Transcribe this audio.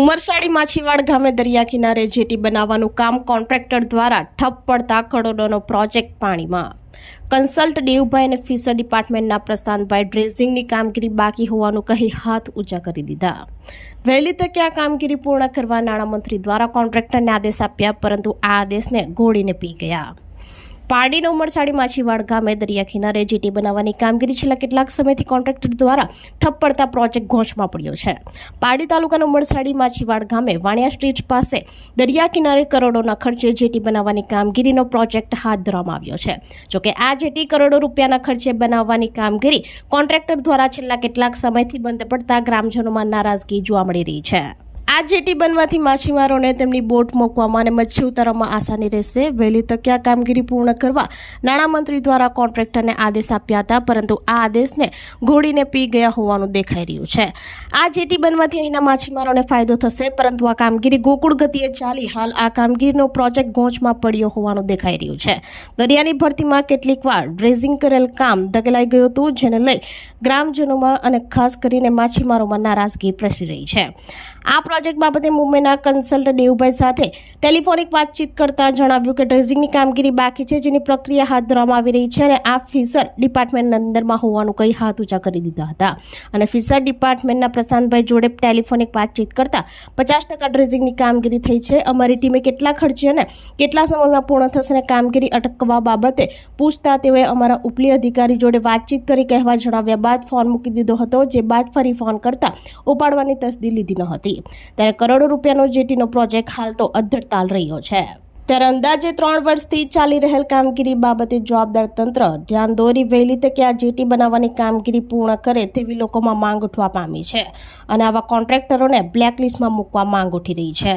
ઉમરસાડી માછીવાડ ગામે દરિયા કિનારે જેટી બનાવવાનું કામ કોન્ટ્રાક્ટર દ્વારા ઠપ પડતા કરોડોનો પ્રોજેક્ટ પાણીમાં. કન્સલ્ટ દેવભાઈ અને ફિશર ડિપાર્ટમેન્ટના પ્રશાંતભાઈ ડ્રેઝિંગની કામગીરી બાકી હોવાનું કહી હાથ ઊંચા કરી દીધા. વહેલી તકે આ કામગીરી પૂર્ણ કરવા નાણામંત્રી દ્વારા કોન્ટ્રાક્ટરને આદેશ આપ્યા, પરંતુ આ આદેશને ઘોડીને પી ગયા. પારડીના ઉમરસાડી માછીવાડ ગામે દરિયા કિનારે જેટી બનાવવાની કામગીરી છેલ્લા કેટલાક સમયથી કોન્ટ્રાક્ટર દ્વારા ઠપ પડતા પ્રોજેક્ટ ઘોંચમાં પડ્યો છે. પારડી તાલુકાના ઉમરસાડી માછીવાડ ગામે વાણિયા સ્ટેજ પાસે દરિયા કિનારે કરોડોના ખર્ચે જેટી બનાવવાની કામગીરીનો પ્રોજેક્ટ હાથ ધરવામાં આવ્યો છે. જોકે આ જેટી કરોડો રૂપિયાના ખર્ચે બનાવવાની કામગીરી કોન્ટ્રાક્ટર દ્વારા છેલ્લા કેટલાક સમયથી બંધ પડતા ગ્રામજનોમાં નારાજગી જોવા મળી રહી છે. આ જેટી બનવાથી માછીમારોને તેમની બોટ મૂકવામાં અને મચ્છી ઉતારવામાં આસાની રહેશે. વહેલી તકે આ કામગીરી પૂર્ણ કરવા નાણામંત્રી દ્વારા કોન્ટ્રાક્ટરને આદેશ આપ્યા હતા, પરંતુ આ આદેશને ઘોડીને પી ગયા હોવાનું દેખાઈ રહ્યું છે. આ જેટી બનવાથી અહીંના માછીમારોને ફાયદો થશે, પરંતુ આ કામગીરી ગોકુળ ગતિએ ચાલી. હાલ આ કામગીરીનો પ્રોજેક્ટ ગોંચમાં પડ્યો હોવાનું દેખાઈ રહ્યું છે. દરિયાની ભરતીમાં કેટલીક વાર ડ્રેઝિંગ કરેલ કામ ધકેલાઈ ગયું હતું, જેને લઈ ગ્રામજનોમાં અને ખાસ કરીને માછીમારોમાં નારાજગી પ્રસરી રહી છે. આ પ્રોજેક્ટ બાબતે મુંબઈના કન્સલ્ટ દેવભાઈ સાથે ટેલિફોનિક વાતચીત કરતા જણાવ્યું કે ડ્રેઝિંગની કામગીરી બાકી છે, જેની પ્રક્રિયા હાથ ધરવામાં આવી રહી છે અને આ ફિશર ડિપાર્ટમેન્ટના અંદરમાં હોવાનું કહી હાથ ઊંચા કરી દીધા હતા. અને ફિશર ડિપાર્ટમેન્ટના પ્રશાંતભાઈ જોડે ટેલિફોનિક વાતચીત કરતા પચાસ ટકા ડ્રેઝિંગની કામગીરી થઈ છે. અમારી ટીમે કેટલા ખર્ચે અને કેટલા સમયમાં પૂર્ણ થશે અને કામગીરી અટકવા બાબતે પૂછતા તેઓએ અમારા ઉપલી અધિકારી જોડે વાતચીત કરી કહેવા જણાવ્યા બાદ ફોન મૂકી દીધો હતો, જે બાદ ફરી ફોન કરતા ઉપાડવાની તસદી લીધી ન હતી. ત્યારે કરોડો રૂપિયાનો જેટીનો પ્રોજેક્ટ હાલ તો અધ્ધરતાલ રહ્યો છે. ત્યારે અંદાજે ત્રણ વર્ષથી ચાલી રહેલ કામગીરી બાબતે જવાબદાર તંત્ર ધ્યાન દોરી વહેલી તકે આ જેટી બનાવવાની કામગીરી પૂર્ણ કરે તેવી લોકોમાં માંગ ઉઠવા પામી છે અને આવા કોન્ટ્રાક્ટરોને બ્લેકલિસ્ટમાં મૂકવા માંગ ઉઠી રહી છે.